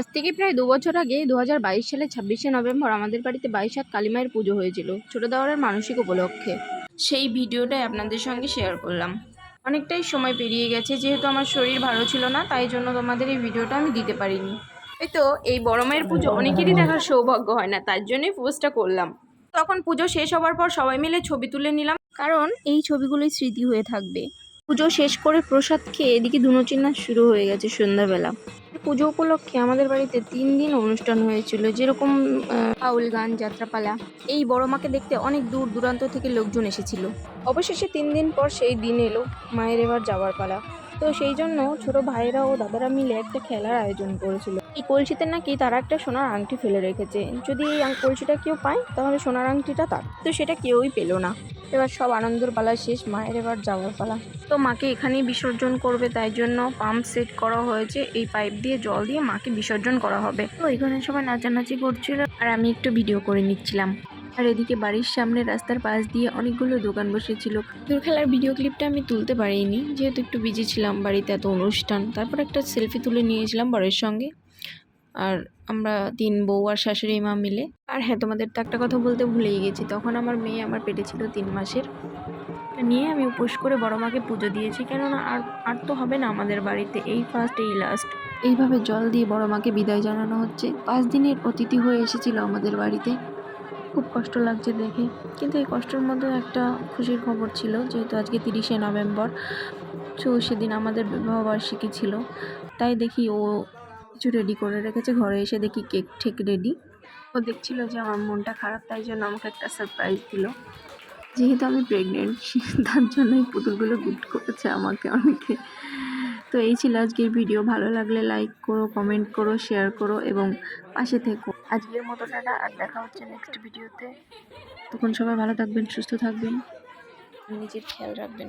আজ থেকে প্রায় দু বছর আগে দু সালের ছাব্বিশে নভেম্বর আমাদের বাড়িতে বাইশ হাত কালীমায়ের পুজো হয়েছিল, ছোট দেওয়ারের মানসিক উপলক্ষে। সেই ভিডিওটাই আপনাদের সঙ্গে শেয়ার করলাম। অনেকটাই সময় পেরিয়ে গেছে, যেহেতু আমার শরীর ভালো ছিল না, তাই জন্য তোমাদের এই ভিডিওটা আমি দিতে পারিনি। এই তো, এই বড় মায়ের পুজো অনেকেরই দেখার সৌভাগ্য হয় না, তার জন্যই পোস্টটা করলাম। তখন পুজো শেষ হওয়ার পর সবাই মিলে ছবি তুলে নিলাম, কারণ এই ছবিগুলোই স্মৃতি হয়ে থাকবে। পুজো শেষ করে প্রসাদ খেয়ে এদিকে দুনোচিন্না শুরু হয়ে গেছে সন্ধ্যাবেলা। পুজো উপলক্ষে আমাদের বাড়িতে তিন দিন অনুষ্ঠান হয়েছিল, যেরকম পাউল গান, যাত্রাপালা। এই বড় মাকে দেখতে অনেক দূর দূরান্ত থেকে লোকজন এসেছিল। অবশেষে তিন দিন পর সেই দিন এলো মায়ের এবার যাওয়ার পালা। তো সেই জন্য ছোট ভাইরা ও দাদারা মিলে একটা খেলার আয়োজন করেছিল। এই কলসিতে নাকি তারা একটা সোনার আংটি ফেলে রেখেছে। যদি এই কলসিটা কেউ পায়, তাহলে সোনার আংটিটা তার। তো সেটা কেউই পেল না। এবার সব আনন্দের পালা শেষ, মায়ের এবার যাওয়ার পালা। তো মাকে এখানেই বিসর্জন করবে, তাই জন্য পাম্প সেট করা হয়েছে। এই পাইপ দিয়ে জল দিয়ে মাকে বিসর্জন করা হবে। তো এখানে সবাই নাচানাচি করছিল, আর আমি একটু ভিডিও করে নিচ্ছিলাম। আর এদিকে বাড়ির সামনে রাস্তার পাশ দিয়ে অনেকগুলো দোকান বসেছিল। দূর খেলার ভিডিও ক্লিপটা আমি তুলতে পারিনি, যেহেতু একটু বিজি ছিলাম বাড়িতে এত অনুষ্ঠান। তারপর একটা সেলফি তুলে নিয়েছিলাম বরের সঙ্গে। আর আমরা তিন বউ আর শাশুড়ি মা মিলে। আর হ্যাঁ তোমাদের তো একটা কথা বলতে ভুলেই গেছি, তখন আমার মেয়ে আমার পেটে ছিল তিন মাসের। নিয়ে আমি উপোস করে বড় মাকে পুজো দিয়েছি, কেননা আর আর তো হবে না আমাদের বাড়িতে, এই ফার্স্ট এই লাস্ট এইভাবে জল দিয়ে বড় মাকে বিদায় জানানো হচ্ছে। পাঁচ দিনের অতিথি হয়ে এসেছিল আমাদের বাড়িতে। খুব কষ্ট লাগছে দেখে। কিন্তু এই কষ্টের মধ্যে একটা খুশির খবর ছিল, যেহেতু আজকে তিরিশে নভেম্বর, তো সেদিন আমাদের বিবাহবার্ষিকী ছিল। তাই দেখি ও কিছু রেডি করে রেখেছে, ঘরে এসে দেখি কেক ঠেক রেডি ও দেখছিল যে আমার মনটা খারাপ, তাই জন্য আমাকে একটা সারপ্রাইজ দিল। যেহেতু আমি প্রেগনেন্ট তার জন্য এই পুতুলগুলো গিফট করেছে আমাকে অনেকে। তো এই ছিল আজকের ভিডিও। ভালো লাগলে লাইক করো কমেন্ট করো শেয়ার করো এবং পাশে থেকো। আজকের মতো টাটা, আর দেখা হচ্ছে নেক্সট ভিডিওতে তখন সবাই ভালো থাকবেন, সুস্থ থাকবেন। নিজের খেয়াল রাখবেন।